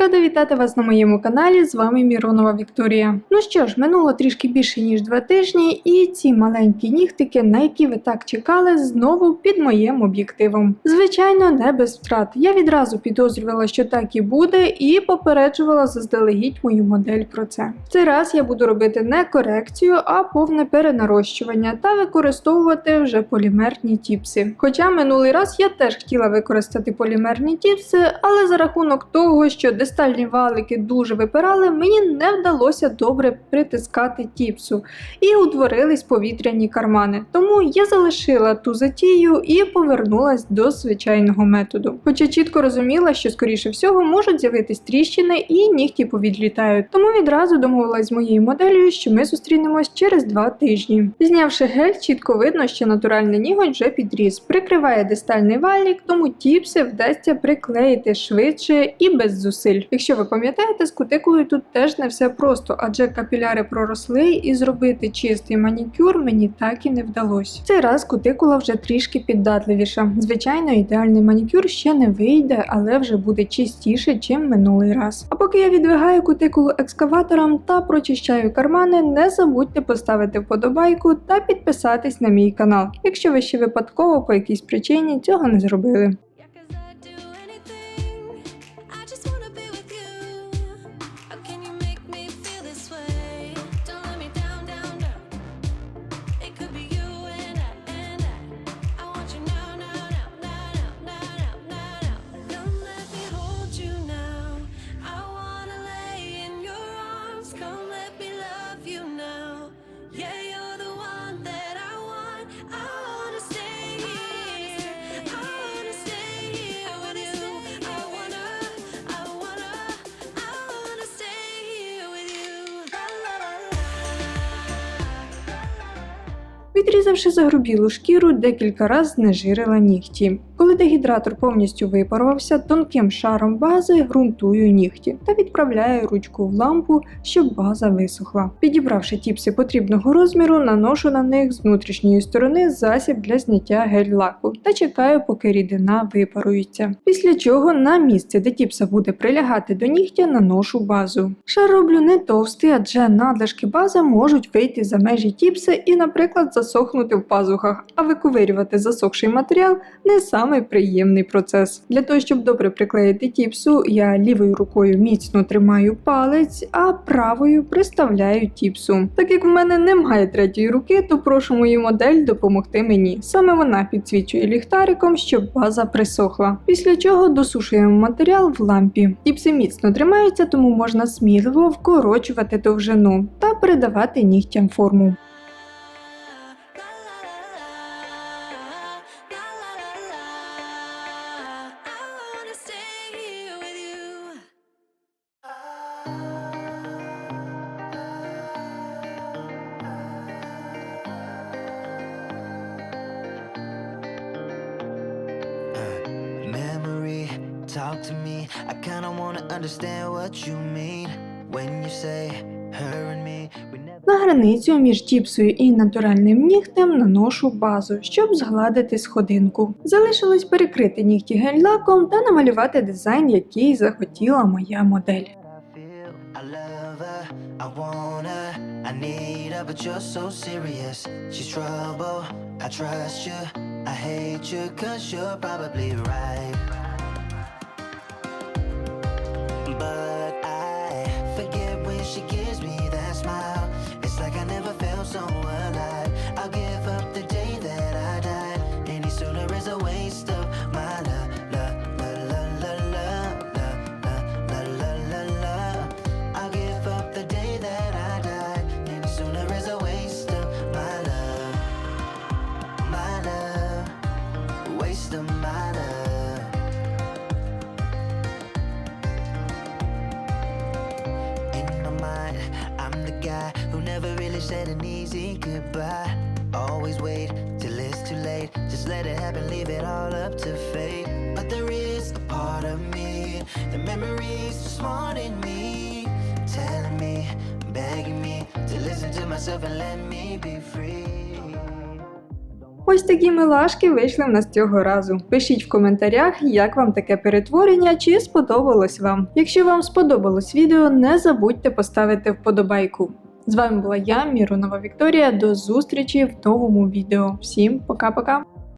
Рада вітати вас на моєму каналі. З вами Міронова Вікторія. Ну що ж, минуло трішки більше ніж два тижні, і ці маленькі нігтики, на які ви так чекали, знову під моїм об'єктивом. Звичайно, не без втрат. Я відразу підозрювала, що так і буде, і попереджувала заздалегідь мою модель про це. В цей раз я буду робити не корекцію, а повне перенарощування та використовувати вже полімерні тіпси. Хоча минулий раз я теж хотіла використати полімерні тіпси, але за рахунок того, що дистальні валики дуже випирали, мені не вдалося добре притискати тіпсу і утворились повітряні кармани. Тому я залишила ту затію і повернулась до звичайного методу. Хоча чітко розуміла, що скоріше всього можуть з'явитись тріщини і нігті повідлітають. Тому відразу домовилась з моєю моделлю, що ми зустрінемось через два тижні. Знявши гель, чітко видно, що натуральний ніготь вже підріс, прикриває дистальний валік, тому тіпси вдасться приклеїти швидше і без зусиль. Якщо ви пам'ятаєте, з кутикулою тут теж не все просто, адже капіляри проросли і зробити чистий манікюр мені так і не вдалося. Цей раз кутикула вже трішки піддатливіша. Звичайно, ідеальний манікюр ще не вийде, але вже буде чистіше, чим минулий раз. А поки я відвигаю кутикулу екскаватором та прочищаю кармани, не забудьте поставити вподобайку та підписатись на мій канал, якщо ви ще випадково по якійсь причині цього не зробили. Відрізавши загрубілу шкіру, декілька разів знежирила нігті. Коли дегідратор повністю випарувався, тонким шаром бази ґрунтую нігті та відправляю ручку в лампу, щоб база висохла. Підібравши тіпси потрібного розміру, наношу на них з внутрішньої сторони засіб для зняття гель-лаку та чекаю, поки рідина випарується. Після чого на місце, де тіпса буде прилягати до нігтя, наношу базу. Шар роблю не товстий, адже надлишки бази можуть вийти за межі тіпса і, наприклад, засохнути в пазухах, а виковирювати засохший матеріал не самий приємний процес. Для того, щоб добре приклеїти тіпсу, я лівою рукою міцно тримаю палець, а правою приставляю тіпсу. Так як в мене немає третьої руки, то прошу мою модель допомогти мені. Саме вона підсвічує ліхтариком, щоб база присохла. Після чого досушуємо матеріал в лампі. Тіпси міцно тримаються, тому можна сміливо вкорочувати довжину та передавати нігтям форму. Talk to me. I kinda wanna understand what you mean when you say her and me. We never. На границю між тіпсою і натуральним нігтем наношу базу, щоб згладити сходинку. Залишилось перекрити нігті гель-лаком та намалювати дизайн, який захотіла моя модель. I feel I love her, I want her, I need her, but you're so serious. She's trouble, I trust you, I hate you, cause you're probably right. She gives me really said an easy goodbye. Always wait till it's too late. Just let it happen, leave it all up to fate. But there is a part of me, the memories just wanting me, telling me, begging me to listen to myself and let me be free. Ось такі милашки вийшли в нас цього разу. Пишіть в коментарях, як вам таке перетворення, чи сподобалось вам. Якщо вам сподобалось відео, не забудьте поставити вподобайку. З вами була я, Міронова Вікторія. До зустрічі в новому відео. Всім пока-пока!